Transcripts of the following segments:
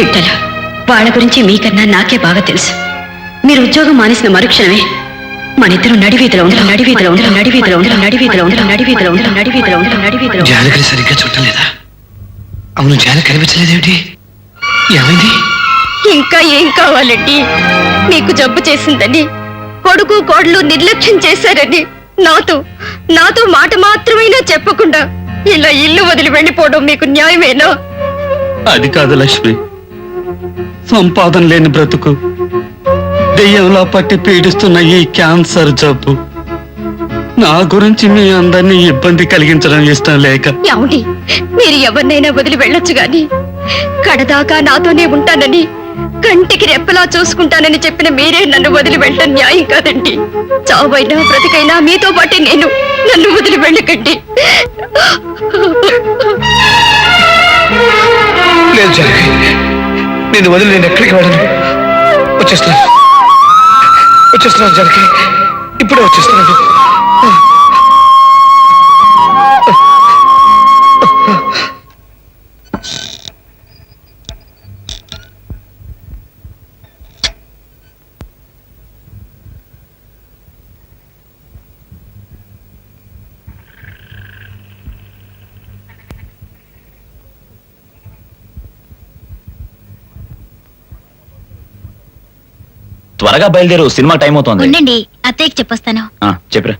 బిడ్డలు వాళ్ళ గురించి మీకన్నా నాకే బాగా తెలుసు. మీరు ఉద్యోగం మానేసిన మరుక్షణమే మన ఇద్దరు నడివీధిలో ఉండరు నడివీధిలో ఉండరు నడివీధిలో ఉండరు నడివీధిలో ఉండరు నడివీధిలో ఉండరు నడివీధిలో ఉండరు నడివీధిలో. జానకిని సరిగ్గా చూడలేదా అవును జానకి కనిపించలేదేమిటి? ఏమైంది? ఇంకా ఏం కావాలండి? మీకు జబ్బు చేసిందని కొడుకు కోడలు నిర్లక్ష్యం చేశారని నాతో నాతో మాట మాత్రమైనా చెప్పకుండా ఇలా ఇల్లు వదిలి వెళ్ళిపోవడం మీకు న్యాయమేనా? అది కాదు లక్ష్మి. సంపాదన లేని బ్రతుకు. దెయ్యంలా పట్టి పీడిస్తున్న ఈ క్యాన్సర్ జబ్బు. నా గురించి మీ అందరినీ ఇబ్బంది కలిగించడం ఇష్టం లేక. ఏమండి మీరు ఎవరినైనా వదిలి వెళ్ళొచ్చు గాని కడదాకా నాతోనే ఉంటానని కంటికి రెప్పలా చూసుకుంటానని చెప్పిన మీరే నన్ను వదిలి వెళ్ళడం న్యాయం కాదండి. చావైనా బ్రతికైనా మీతో పాటే నేను నన్ను వదిలి వెళ్ళకండి. లేదు జానకి. నేను వదిలి నేను ఎక్కడికి వెళ్ళను. వచ్చేస్తున్నాను వచ్చేస్తున్నాను జానకి. ఇప్పుడే వచ్చేస్తున్నాను. త్వరగా బయలుదేరు సినిమా టైం అవుతోంది ఉండండి అత్తయ్యకి చెప్పొస్తాను. ఆ, చెప్పురా.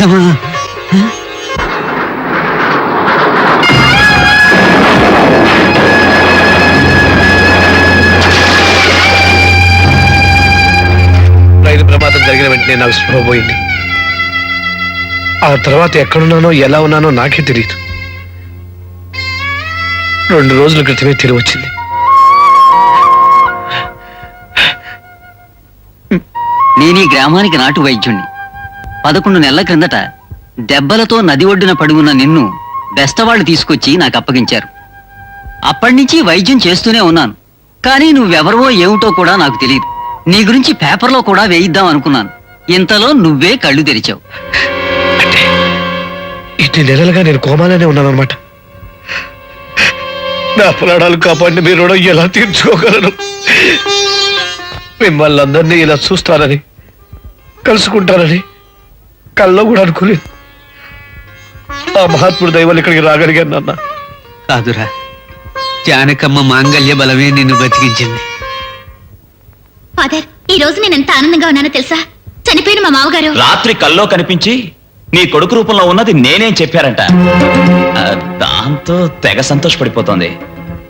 నిజమా రైలు ప్రమాదం జరిగిన వెంటనే నాకు స్పృహ పోయింది. ఆ తర్వాత ఎక్కడున్నానో ఎలా ఉన్నానో నాకే తెలియదు. రెండు రోజుల క్రితమే తిరిగి వచ్చింది. నేను ఈ గ్రామానికి నాటు వైద్యుణ్ణి. పదకొండు నెలల క్రిందట దెబ్బలతో నది ఒడ్డున పడి ఉన్న నిన్ను బెస్తవాళ్ళు తీసుకొచ్చి నాకు అప్పగించారు. అప్పటినుంచి వైద్యం చేస్తూనే ఉన్నాను. కానీ నువ్వెవరవో ఏమిటో కూడా నాకు తెలియదు నీ గురించి పేపర్లో కూడా వేయిద్దాం అనుకున్నాను. ఇంతలో నువ్వే కళ్ళు తెరిచావు. అంటే ఇన్ని నెలలుగా నేను కోమాలోనే ఉన్నానన్నమాట. నా ప్రాణాలు కాపాడిన మీరు రుణం ఎలా తీర్చుకోగలను? మిమ్మల్ని అందరినీ ఇలా చూస్తానని కలుసుకుంటానని కల్లో కూడా అనుకోలేదు. ఆ మహాత్ముడు దైవాలు ఇక్కడికి రాగలిగాను నాన్న. కాదురా జానకమ్మ మాంగల్య బలమే నిన్ను బతికించింది. ఫాదర్ ఈ రోజు నేను ఎంత ఆనందంగా ఉన్నానో తెలుసా? చనిపోయిన మా మామగారు. రాత్రి కల్లో కనిపించి నీ కొడుకు రూపంలో ఉన్నది నేనేం చెప్పారంట. ఆ, దాంతో తెగ సంతోషపడిపోతోంది.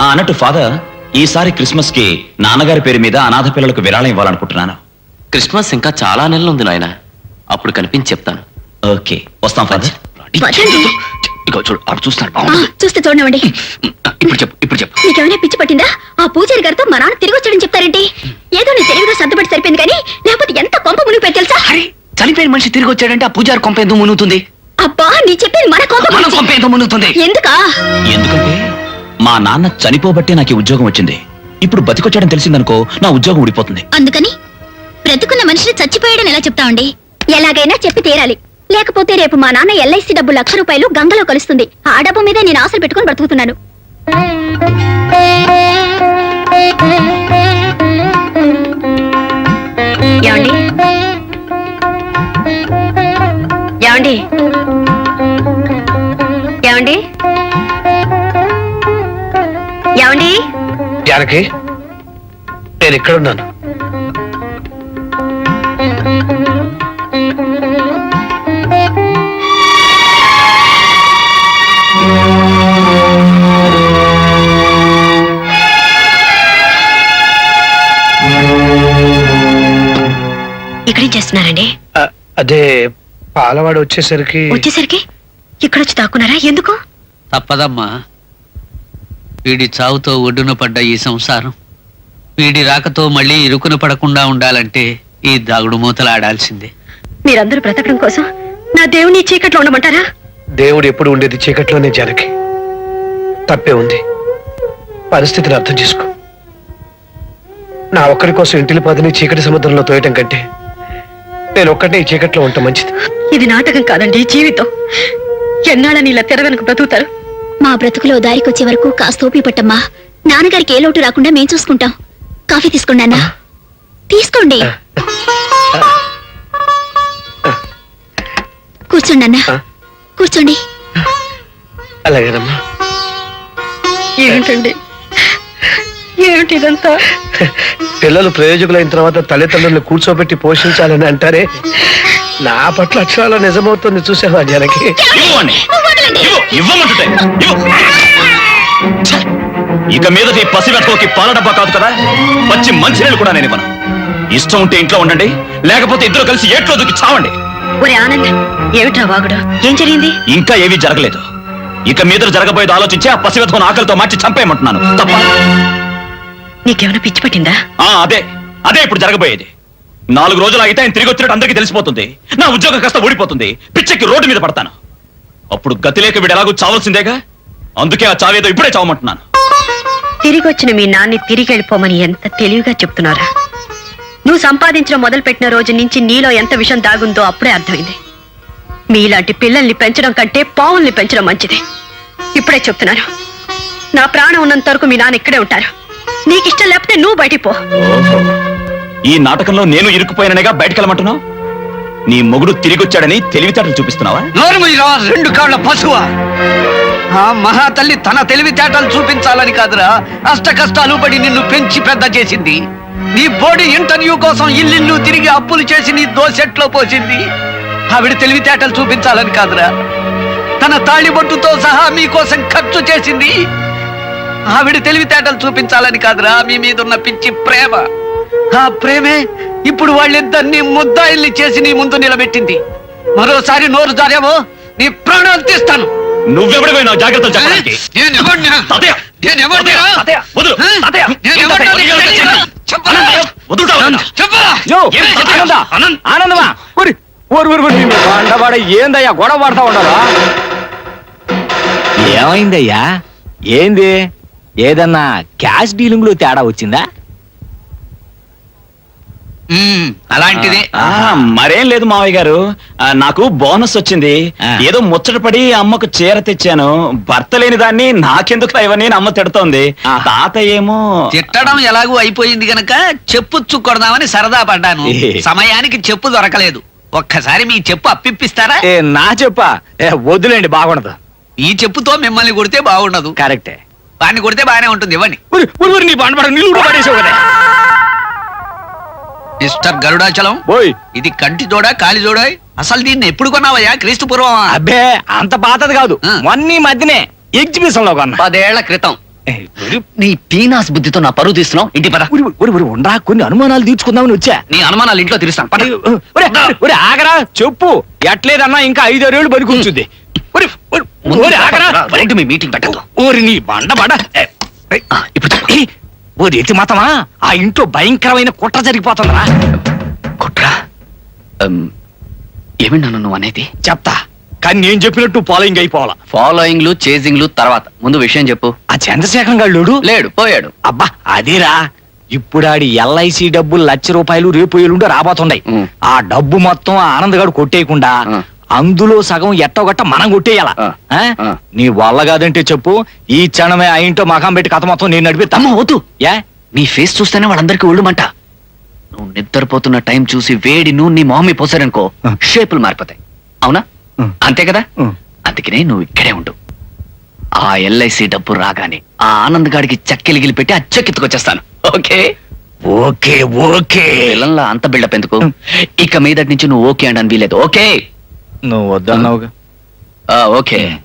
ఆ, అన్నట్టు ఫాదర్ ఈసారి క్రిస్మస్కి నాన్నగారి పేరు మీద అనాథ పిల్లలకు విరాళం ఇవ్వాలనుకుంటున్నాను. క్రిస్మస్ ఇంకా చాలా నెలలు ఉంది నాయన. అప్పుడు కనిపించి చెప్తాను. ఓకే వస్తాం ఫాదర్. ఇగో చూడు అటు చూస్తే చూడండి. ఇప్పుడు చెప్పు ఇప్పుడు చెప్పు. నీకేమైనా పిచ్చి పట్టిందా? ఆ పూజారి గారితో మా నాన్న తిరిగి వచ్చాడని చెప్తారేంటి? ఏదో నీ తెలివిగా సరిపోయింది కానీ లేకపోతే ఎంత కొంప మునిగిపోయి తెలుసా? అరే చనిపోయిన మనిషి తిరిగి వచ్చాడంటే ఆ పూజారి కొంప ఎందుకు మునుగుతుంది? అబ్బా నీ చెప్పేది మన కొంప మన గురించి. కొంప ఎందుకు మునుగుతుంది? ఎందుకా? ఎందుకంటే మా నాన్న చనిపోబట్టే నాకు ఉద్యోగం వచ్చింది. ఇప్పుడు బతికొచ్చాడని తెలిసిందనుకో నా ఉద్యోగం ఊడిపోతుంది. అందుకని బ్రతుకున్న మనిషిని చచ్చిపోయాడని ఎలా చెప్తామండి ఎలాగైనా చెప్పి తీరాలి. లేకపోతే రేపు మా నాన్న ఎల్ఐసి డబ్బు లక్ష రూపాయలు గంగలో కలుస్తుంది. ఆ డబ్బు మీద నేను ఆశలు పెట్టుకుని బ్రతుకుతున్నాను. ఏమండి? ఏమండి? ఏమండి? ఏమండి? జానకి నేను ఎక్కడున్నాను చేస్తున్నారండి అదే పాలవాడు వచ్చేసరికి వచ్చేసరికి? ఇక్కడొచ్చి దాక్కున్నారా ఎందుకు? తప్పదమ్మా. వీడి చావుతో ఒడ్డున పడ్డ ఈ సంసారం. వీడి రాకతో మళ్ళీ ఇరుకున పడకుండా ఉండాలంటే ఈ దాగుడు మూతలు ఆడాల్సిందే. మీరందరూ బ్రతకడం కోసం నా దేవుని చీకట్లో ఉండమంటారా? దేవుడు ఎప్పుడు ఉండేది చీకట్లోనే జానకి. తప్పే ఉంది. పరిస్థితిని అర్థం చేసుకో. నా ఒక్కడి కోసం ఇంటిలి పదని చీకటి సముద్రంలో తోయటం కంటే నేను ఒక్కటే ఈ చీకట్లో ఉండటం మంచిది. ఇది నాటకం కాదండి జీవితం. ఎన్నాళ్ళని ఇలా తెర వెనక బ్రతుకుతారు? మా బ్రతుకులో దారికొచ్చే వరకు కాస్త ఓపి పట్టమ్మా. నాన్నగారికి ఏ లోటు రాకుండా మేం చూసుకుంటాం. కాఫీ తీసుకోండి అన్న. తీసుకోండి. కూర్చోండి అన్న. కూర్చోండి. అలాగేనమ్మా. ఏంటండి? ఏమిటి ఇదంతా పిల్లలు ప్రయోజకులైన తర్వాత తల్లిదండ్రులను కూర్చోబెట్టి పోషించాలని అంటారే? నా పట్ల అక్షరాల నిజమవుతుంది చూసావా జానకి! ఇక మీదట ఈ పసి వెతకోకి పాల డబ్బా కాదు కదా? పచ్చి మంచినీళ్ళు కూడా నేను ఇవ్వను. ఇష్టం ఉంటే ఇంట్లో ఉండండి లేకపోతే ఇద్దరు కలిసి ఏట్లో దూకి చావండి. ఒరే ఆనంద్ ఏమిట్రా వాగుడు? ఏం జరిగింది? ఇంకా ఏమీ జరగలేదు. ఇక మీద జరగబోయేది ఆలోచించి ఆ పసి వెతకొని ఆకలితో మార్చి చంపేయమంటున్నాను. తప్ప నీకేమైనా పిచ్చి పట్టిందా? ఆ, అదే అదే ఇప్పుడు జరగబోయేది. నాలుగు రోజులు అయితే ఆయన తిరిగి వచ్చినట్టు అందరికీ తెలిసిపోతుంది. నా ఉద్యోగం కాస్త ఊడిపోతుంది. పిచ్చెక్కి రోడ్డు మీద పడతాను. అప్పుడు గతి లేక వీడు ఎలాగూ చావాల్సిందేగా? అందుకే ఆ చావేదో ఇప్పుడే చావమంటున్నాను. తిరిగి వచ్చిన మీ నాన్ని తిరిగి వెళ్ళిపోమని ఎంత తెలివిగా చెప్తున్నారా? నువ్వు సంపాదించడం మొదలుపెట్టిన రోజు నుంచి నీలో ఎంత విషం దాగుందో అప్పుడే అర్థమైంది. మీలాంటి పిల్లల్ని పెంచడం కంటే పావుల్ని పెంచడం మంచిది. ఇప్పుడే చెప్తున్నాను. నా ప్రాణం ఉన్నంత వరకు మీ నాన్న ఇక్కడే ఉంటారు. నీకిష్టం లేకపోతే నువ్వు బయటికి పో. ఈ నాటకంలో నేను ఇరుక్కుపోయాననేగా బయటకెళ్ళమంటున్నావు? నీ మొగుడు తిరిగి వచ్చాడని తెలివితేటలు చూపిస్తున్నావా? నోరుమయ్యరా రెండు కాళ్ళ పశువా? ఆ మహాతల్లి తన తెలివితేటలు చూపించాలని కాదురా. అష్ట కష్టాలు పడి నిన్ను పెంచి పెద్ద చేసింది. నీ బోడి ఇంటర్వ్యూ కోసం ఇల్లిల్లు తిరిగి అప్పులు చేసి నీ దోసెట్లో పోసింది. ఆవిడ తెలివితేటలు చూపించాలని కాదురా. తన తాళిబొట్టుతో సహా మీకోసం ఖర్చు చేసింది. ఆవిడ తెలివితేటలు చూపించాలని కాదురా మీ మీద ఉన్న పిచ్చి ప్రేమ ఆ ప్రేమే ఇప్పుడు వాళ్ళిద్దరిని ముద్దాయిల్ని చేసి నీ ముందు నిలబెట్టింది మరోసారి నోరు జారేవో నీ ప్రాణాలు తీస్తాను నువ్వెవడిపోయి నా జాగ్రత్తలు చెప్పడానికి నేను ఎవరినా? తాతయ్య! నేను ఎవరినా? తాతయ్య! తాతయ్య! వదులు! ఆ? తాతయ్య! నేను ఏం ఎవరినా? తాతయ్య? వదిలి వెళ్ళొచ్చు. చెప్పరా? వదులుతావా? చెప్పరా? ఏం తాతయ్య? ఆనందమా బండవాడ ఏందయ్యా గొడవ పడతా ఉండదా ఏమైందయ్యా ఏంది ఏదన్నా క్యాష్ డీలింగ్లో తేడా వచ్చిందా? అలాంటిదే. మరేం లేదు మావయ్య గారు. నాకు బోనస్ వచ్చింది. ఏదో ముచ్చటపడి అమ్మకు చీర తెచ్చాను. భర్త లేని దాన్ని నాకెందుకు ఇవన్నీ అమ్మ తిడుతోంది. తాతయ్య ఏమో తిట్టడం ఎలాగూ అయిపోయింది గనక చెప్పు చుక్కొడదామని సరదా పడ్డాను. సమయానికి చెప్పు దొరకలేదు. ఒక్కసారి మీ చెప్పు అప్పిప్పిస్తారా ఏ నా చెప్పా? ఏ వద్దులేండి బాగుండదు. ఈ చెప్పుతో మిమ్మల్ని కొడితే బాగుండదు. కరెక్టే. వాడిని కొడితే బాగానే ఉంటుంది ఇవ్వండి. నీ నీళ్ళు కూడా పడేసావు కదా. మిస్టర్ గరుడాచలం ఓయ్. ఇది కంటి జోడా కాలి జోడా? అసలు దీన్ని ఎప్పుడు కొన్నావయ్యా? క్రీస్తు పూర్వమా? అబ్బే అంత పాతది కాదు. ఆ. మొన్న ఈ మధ్యనే ఎగ్జిబిషన్లో కొన్నా. పదేళ్ళ క్రితం. నీ పీనాస్ బుద్ధితో నా పరువు తీస్తున్నావు? ఇంటి పద. ఊరి ఊరి ఉండరా కొన్ని అనుమానాలు తీర్చుకుందామని వచ్చా? నీ అనుమానాలు ఇంట్లో తీరుస్తాను. పద. ఒరే, ఒరే, ఆగరా చెప్పు. ఎట్లేదన్నా ఇంకా ఐదారేళ్ళు బతికి ఉంచుద్ది. ఒరే, ఒరే, ముందు మీ మీటింగ్ పెట్టద్దు ఓరి నీ బండ ఇప్పుడు మాతమా? ఆ ఇంట్లో భయంకరమైన కుట్ర జరిగిపోతుందిరా. కుట్రా? నన్ను నువ్వు అనేది? చెప్తా. కానీ నేను చెప్పినట్టు ఫాలోయింగ్ అయిపోవాలా. ఫాలోయింగ్లు చేజింగ్లు తర్వాత. ముందు విషయం చెప్పు. ఆ చంద్రశేఖరం గాళ్ళు లేడు? పోయాడు. అబ్బా అదేరా. ఇప్పుడు ఆడి ఎల్ఐసి డబ్బులు లక్ష రూపాయలు రేపు ఎల్లుండో రాబోతున్నాయి. ఆ డబ్బు మొత్తం ఆనంద్ గాడు కొట్టేయకుండా. అందులో సగం ఎట్టగొట్ట మనం కొట్టేయాల. నీ వల్ల కాదంటే చెప్పు ఈ క్షణమే ఆ ఇంట్లో మకం పెట్టి కథ మొత్తం నేను అమ్మ వద్దు. ఏ నీ ఫేస్ చూస్తేనే వాళ్ళందరికీ ఒళ్ళుమంట నువ్వు నిద్రపోతున్న టైం చూసి వేడి నువ్వు నీ మొహమ్మి పోసారనుకో. షేపులు మారిపోతాయి. అవునా. అంతే కదా. అందుకనే నువ్వు ఇక్కడే ఉండు. ఆ ఎల్ఐసి డబ్బు రాగానే ఆ ఆనంద్ గాడికి చెక్కెలిగిలి పెట్టి ఆ చెక్కెత్తుకొచ్చేస్తాను. ఓకే? Okay okay. పిల్లల్లా అంత బిల్డప్ ఎందుకు? ఇక మీదటి నుంచి నువ్వు ఓకే అనడానికి వీలేదు ఓకే? నువ్వు వద్దన్నావుగా. ఓకే.